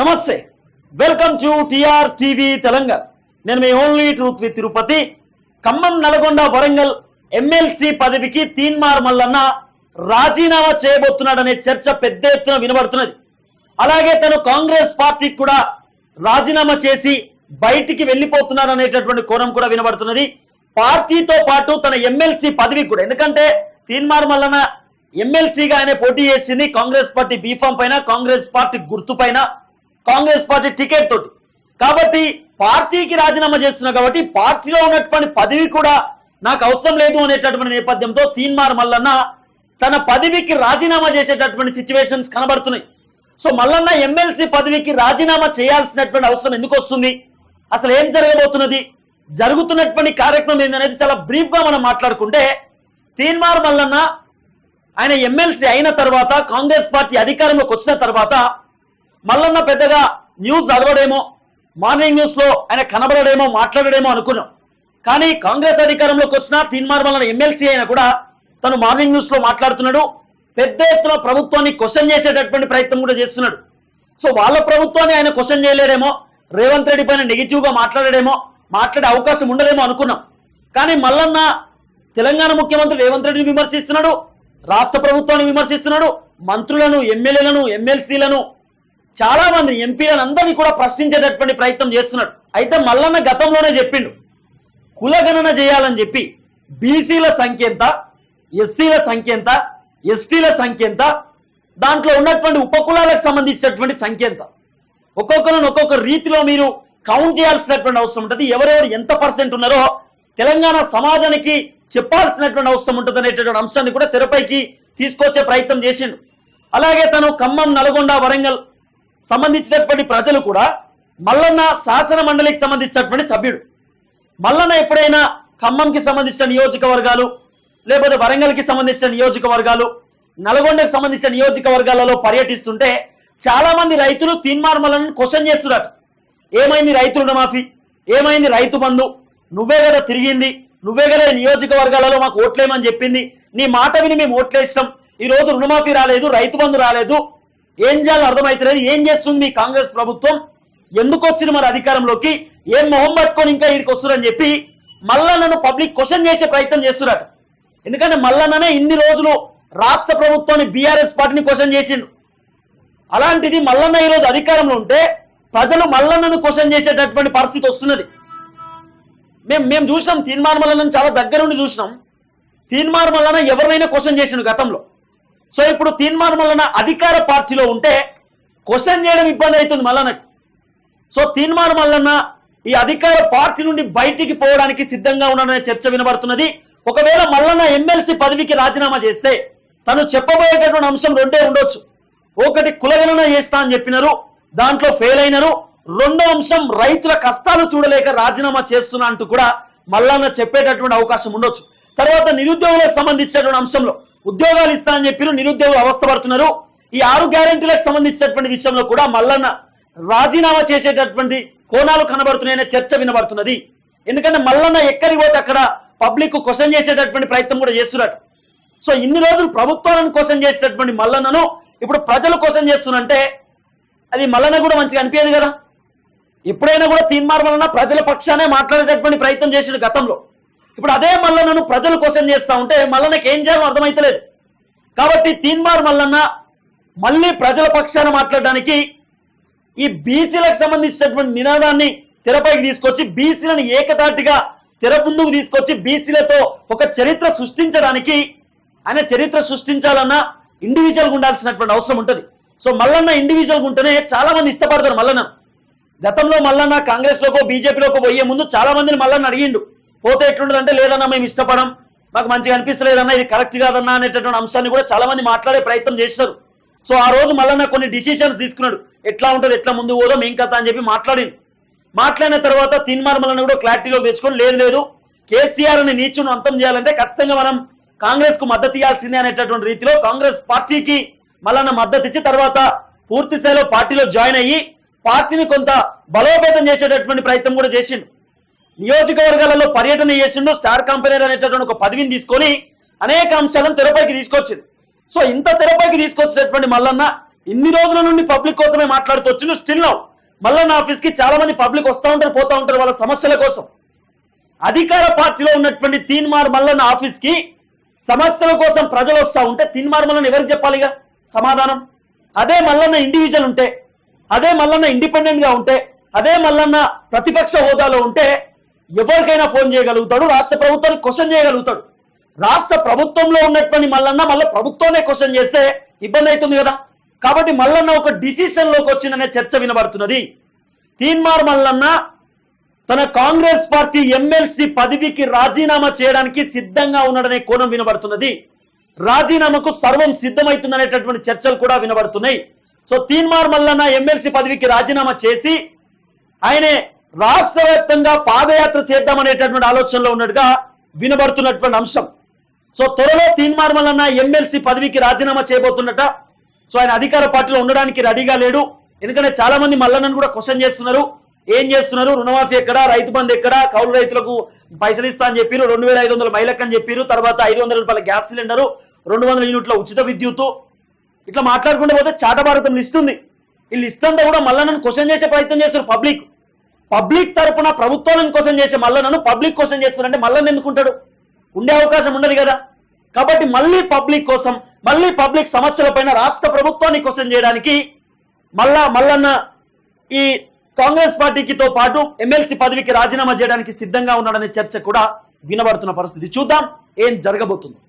నమస్తే. Welcome to TR TV Telangana. నేను మీ only truth with Tirupati. Khammam Nalgonda Warangal MLC పదవికి తీన్మార్ మల్లన్న రాజీనామా చేయబోతున్నాడనే చర్చ పెద్ద ఎత్తున వినబడుతున్నది. అలాగే తను కాంగ్రెస్ పార్టీకి కూడా రాజీనామా చేసి బయటికి వెళ్ళిపోతున్నాడనేటటువంటి కోణం కూడా వినబడుతున్నది. పార్టీతో పాటు తన ఎమ్మెల్సీ పదవి కూడా. ఎందుకంటే తీన్మార్ మల్లన్న ఎమ్మెల్సీగా ఆయన పోటీ చేసింది కాంగ్రెస్ పార్టీ బీఫామ్ పైన కాంగ్రెస్ పార్టీ గుర్తు పైన. కాంగ్రెస్ పార్టీ టికెట్ తోటి. కాబట్టి పార్టీకి రాజీనామా చేస్తున్నా కాబట్టి పార్టీలో ఉన్నటువంటి పదవి కూడా నాకు అవసరం లేదు అనేటటువంటి నేపథ్యంతో తీన్మార్ మల్లన్న తన పదవికి రాజీనామా చేసేటటువంటి సిచ్యువేషన్స్ కనబడుతున్నాయి. సో మల్లన్న ఎమ్మెల్సీ పదవికి రాజీనామా చేయాల్సినటువంటి అవసరం ఎందుకు వస్తుంది? అసలు ఏం జరగబోతున్నది? జరుగుతున్నటువంటి కార్యక్రమం ఏందనేది చాలా బ్రీఫ్గా మనం మాట్లాడుకుంటే తీన్మార్ మల్లన్న ఆయన ఎమ్మెల్సీ అయిన తర్వాత కాంగ్రెస్ పార్టీ అధికారంలోకి వచ్చిన తర్వాత మల్లన్న పెద్దగా న్యూస్ చదవడేమో మార్నింగ్ న్యూస్లో ఆయన కనబడడేమో మాట్లాడడేమో అనుకున్నాం. కానీ కాంగ్రెస్ అధికారంలోకి వచ్చిన తీన్మార్ మల్లన్న ఎమ్మెల్సీ అయినా కూడా తను మార్నింగ్ న్యూస్లో మాట్లాడుతున్నాడు. పెద్ద ఎత్తున ప్రభుత్వాన్ని క్వశ్చన్ చేసేటటువంటి ప్రయత్నం కూడా చేస్తున్నాడు. సో వాళ్ళ ప్రభుత్వాన్ని ఆయన క్వశ్చన్ చేయలేడేమో రేవంత్ రెడ్డి పైన నెగిటివ్గా మాట్లాడడేమో మాట్లాడే అవకాశం ఉండదేమో అనుకున్నాం. కానీ మల్లన్న తెలంగాణ ముఖ్యమంత్రి రేవంత్ రెడ్డిని విమర్శిస్తున్నాడు రాష్ట్ర ప్రభుత్వాన్ని విమర్శిస్తున్నాడు మంత్రులను ఎమ్మెల్యేలను ఎమ్మెల్సీలను చాలా మంది ఎంపీలను అందరినీ కూడా ప్రశ్నించేటటువంటి ప్రయత్నం చేస్తున్నాడు. అయితే మల్లన్న గతంలోనే చెప్పిండు కులగణన చేయాలని చెప్పి బీసీల సంఖ్య ఎంత ఎస్సీల సంఖ్య ఎంత ఎస్టీల సంఖ్య ఎంత దాంట్లో ఉన్నటువంటి ఉపకులాలకు సంబంధించినటువంటి సంఖ్య ఎంత. ఒక్కొక్కరిని ఒక్కొక్క రీతిలో మీరు కౌంట్ చేయాల్సినటువంటి అవసరం ఉంటుంది. ఎవరెవరు ఎంత పర్సెంట్ ఉన్నారో తెలంగాణ సమాజానికి చెప్పాల్సినటువంటి అవసరం ఉంటుంది అనేటటువంటి అంశాన్ని కూడా తెరపైకి తీసుకొచ్చే ప్రయత్నం చేసిండు. అలాగే తను ఖమ్మం నల్గొండ వరంగల్ సంబంధించినటువంటి ప్రజలు కూడా మల్లన్న శాసన మండలికి సంబంధించినటువంటి సభ్యుడు. మల్లన్న ఎప్పుడైనా ఖమ్మంకి సంబంధించిన నియోజకవర్గాలు లేకపోతే వరంగల్కి సంబంధించిన నియోజకవర్గాలు నల్గొండకు సంబంధించిన నియోజకవర్గాలలో పర్యటిస్తుంటే చాలామంది రైతులు తీన్మార్మలను క్వశ్చన్ చేస్తున్నారు. ఏమైంది రైతు రుణమాఫీ? ఏమైంది రైతు బంధు? నువ్వే కదా తిరిగింది నువ్వే కదా నియోజకవర్గాలలో మాకు ఓట్లేమని చెప్పింది. నీ మాట విని మేము ఓట్లేసినాం. ఈ రోజు రుణమాఫీ రాలేదు రైతు బంధు రాలేదు. ఏం చేయాలో అర్థమైతలేదు. ఏం చేస్తుంది కాంగ్రెస్ ప్రభుత్వం? ఎందుకు వచ్చింది మరి అధికారంలోకి? ఏం మొహం పట్టుకొని ఇంకా ఇక్కడికి వస్తున్నారని చెప్పి మల్లన్నను పబ్లిక్ క్వశ్చన్ చేసే ప్రయత్నం చేస్తున్నారట ఎందుకంటే మల్లన్ననే ఇన్ని రోజులు రాష్ట్ర ప్రభుత్వాన్ని బీఆర్ఎస్ పార్టీని క్వశ్చన్ చేసిండు. అలాంటిది మల్లన్న ఈరోజు అధికారంలో ఉంటే ప్రజలు మల్లన్నను క్వశ్చన్ చేసేటటువంటి పరిస్థితి వస్తున్నది. మేము మేము చూసినాం తీర్మాన మల్లన్న చాలా దగ్గరుండి చూసినాం. తీర్మాన మల్లన్న ఎవరినైనా క్వశ్చన్ చేసిండు గతంలో. సో ఇప్పుడు తీన్మార్ మల్లన్న అధికార పార్టీలో ఉంటే క్వశ్చన్ చేయడం ఇబ్బంది అవుతుంది మల్లన్నకి సో తీన్మార్ మల్లన్న ఈ అధికార పార్టీ నుండి బయటికి పోవడానికి సిద్ధంగా ఉన్నాడనే చర్చ వినబడుతున్నది. ఒకవేళ మల్లన్న ఎమ్మెల్సీ పదవికి రాజీనామా చేస్తే తను చెప్పబోయేటటువంటి అంశం రెండే ఉండొచ్చు. ఒకటి కులగణన చేస్తా అని చెప్పినారు దాంట్లో ఫెయిల్ అయినారు. రెండో అంశం రైతుల కష్టాలు చూడలేక రాజీనామా చేస్తున్నా అంటూ కూడా మల్లన్న చెప్పేటటువంటి అవకాశం ఉండొచ్చు. తర్వాత నిరుద్యోగులకు సంబంధించినటువంటి అంశంలో ఉద్యోగాలు ఇస్తా అని చెప్పి నిరుద్యోగులు అవస్థపడుతున్నారు ఈ ఆరు గ్యారెంటీలకు సంబంధించినటువంటి విషయంలో కూడా మల్లన్న రాజీనామా చేసేటటువంటి కోణాలు కనబడుతున్నాయనే చర్చ వినబడుతున్నది. ఎందుకంటే మల్లన్న ఎక్కడికి పోతే అక్కడ పబ్లిక్ క్వశ్చన్ చేసేటటువంటి ప్రయత్నం కూడా చేస్తున్నట్టు సో ఇన్ని రోజులు ప్రభుత్వాలను క్వశ్చన్ చేసేటటువంటి మల్లన్నను ఇప్పుడు ప్రజలు క్వశ్చన్ చేస్తున్నంటే అది మల్లన్న కూడా మంచిగా అనిపించదు కదా? ఎప్పుడైనా కూడా తీన్మార్ మల్లన్న ప్రజల పక్షానే మాట్లాడేటటువంటి ప్రయత్నం చేసిన గతంలో. ఇప్పుడు అదే మల్లన్నను ప్రజలు క్వశ్చన్ చేస్తా ఉంటే మల్లన్నకి ఏం చేయాలో అర్థమైతలేదు. కాబట్టి తీన్మార్ మల్లన్న మళ్ళీ ప్రజల పక్షాన మాట్లాడడానికి ఈ బీసీలకు సంబంధించినటువంటి నినాదాన్ని తెరపైకి తీసుకొచ్చి బీసీలను ఏకతాటిగా తెర ముందుకు తీసుకొచ్చి బీసీలతో ఒక చరిత్ర సృష్టించడానికి ఆయన చరిత్ర సృష్టించాలన్నా ఇండివిజువల్గా ఉండాల్సినటువంటి అవసరం ఉంటుంది. సో మల్లన్న ఇండివిజువల్గా ఉంటేనే చాలా మంది ఇష్టపడతారు మల్లన్న గతంలో మల్లన్న కాంగ్రెస్లోకో బీజేపీలోకో బీజేపీలోకి పోయే ముందు చాలా మందిని మల్లన్న అడిగిండు. పోతే ఎట్లుండదంటే లేదన్నా మేము ఇష్టపడం మాకు మంచిగా అనిపిస్తలేదన్నా ఇది కరెక్ట్ కాదన్నా అనేటటువంటి అంశాన్ని కూడా చాలా మంది మాట్లాడే ప్రయత్నం చేశారు. సో ఆ రోజు మల్లన్న కొన్ని డిసిషన్స్ తీసుకున్నాడు. ఎట్లా ఉంటుంది? ఎట్లా ముందు పోదాం? ఏం కథ? అని చెప్పి మాట్లాడింది మాట్లాడిన తర్వాత తిన్మార్ మల్లన్న కూడా క్లారిటీలో తెచ్చుకొని లేదు లేదు కేసీఆర్ అని నీచును అంతం చేయాలంటే ఖచ్చితంగా మనం కాంగ్రెస్కు మద్దతు ఇవ్వాల్సిందే అనేటటువంటి రీతిలో కాంగ్రెస్ పార్టీకి మల్లన్న మద్దతు ఇచ్చి తర్వాత పూర్తి స్థాయిలో పార్టీలో జాయిన్ అయ్యి పార్టీని కొంత బలోపేతం చేసేటటువంటి ప్రయత్నం కూడా చేసిండు. నియోజకవర్గాలలో పర్యటన చేసిండు స్టార్ కంపెనీర్ అనేటటువంటి ఒక పదవిని తీసుకొని అనేక అంశాలను తెరపైకి తీసుకొచ్చింది. సో ఇంత తెరపైకి తీసుకొచ్చినటువంటి మల్లన్న ఇన్ని రోజుల నుండి పబ్లిక్ కోసమే మాట్లాడుతూ వచ్చిండు. స్టిల్ నౌ మల్లన్న ఆఫీస్కి చాలా మంది పబ్లిక్ వస్తూ ఉంటారు పోతా ఉంటారు వాళ్ళ సమస్యల కోసం. అధికార పార్టీలో ఉన్నటువంటి తీన్మార్ మల్లన్న ఆఫీస్కి సమస్యల కోసం ప్రజలు వస్తూ ఉంటే తీన్మార్ మల్లన్న ఎవరికి చెప్పాలిగా? సమాధానం. అదే మల్లన్న ఇండివిజువల్ ఉంటే అదే మల్లన్న ఇండిపెండెంట్గా ఉంటే అదే మల్లన్న ప్రతిపక్ష హోదాలో ఉంటే ఎవరికైనా ఫోన్ చేయగలుగుతాడు రాష్ట్ర ప్రభుత్వానికి క్వశ్చన్ చేయగలుగుతాడు. రాష్ట్ర ప్రభుత్వంలో ఉన్నటువంటి మల్లన్న మళ్ళీ ప్రభుత్వమే క్వశ్చన్ చేస్తే ఇబ్బంది అవుతుంది కదా. కాబట్టి మల్లన్న ఒక డిసిషన్లోకి వచ్చిందనే చర్చ వినబడుతున్నది. తీన్మార్ మల్లన్న తన కాంగ్రెస్ పార్టీ ఎమ్మెల్సీ పదవికి రాజీనామా చేయడానికి సిద్ధంగా ఉన్నాడనే కోణం వినబడుతున్నది. రాజీనామాకు సర్వం సిద్ధమవుతుందనేటటువంటి చర్చలు కూడా వినబడుతున్నాయి. సో తీన్మార్ మల్లన్న ఎమ్మెల్సీ పదవికి రాజీనామా చేసి ఆయనే రాష్ట్ర వ్యాప్తంగా పాదయాత్ర చేద్దామనేటటువంటి ఆలోచనలో ఉన్నట్టుగా వినబడుతున్నటువంటి అంశం. సో త్వరలో తీన్మార్ మల్లన్న ఎమ్మెల్సీ పదవికి రాజీనామా చేయబోతున్నట. సో ఆయన అధికార పార్టీలో ఉండడానికి రెడీగా లేడు. ఎందుకంటే చాలా మంది మల్లన్నను కూడా క్వశ్చన్ చేస్తున్నారు. ఏం చేస్తున్నారు? రుణమాఫీ ఎక్కడ? రైతు బంధు ఎక్కడ? కౌలు రైతులకు పైసలు ఇస్తా అని చెప్పారు. రెండు వేల ఐదు వందల మైలక్ అని చెప్పారు. తర్వాత ఐదు వందల రూపాయల గ్యాస్ సిలిండరు రెండు వందల యూనిట్ల ఉచిత విద్యుత్తు. ఇట్లా మాట్లాడకుండా పోతే చాట భారతం వీళ్ళు ఉంది ఈ కూడా మల్లన్నను క్వశ్చన్ చేసే ప్రయత్నం చేస్తారు పబ్లిక్. పబ్లిక్ తరపున ప్రభుత్వాలను కోసం చేసే మల్లన్నను పబ్లిక్ కోసం చేస్తున్నారంటే మల్లన్న ఎందుకుంటాడు? ఉండే అవకాశం ఉండదు కదా. కాబట్టి మళ్ళీ పబ్లిక్ కోసం మళ్ళీ పబ్లిక్ సమస్యలపైన రాష్ట్ర ప్రభుత్వాన్ని కోసం చేయడానికి మళ్ళా మల్లన్న ఈ కాంగ్రెస్ పార్టీకితో పాటు ఎమ్మెల్సీ పదవికి రాజీనామా చేయడానికి సిద్ధంగా ఉన్నాడనే చర్చ కూడా వినబడుతున్న పరిస్థితి. చూద్దాం ఏం జరగబోతుంది.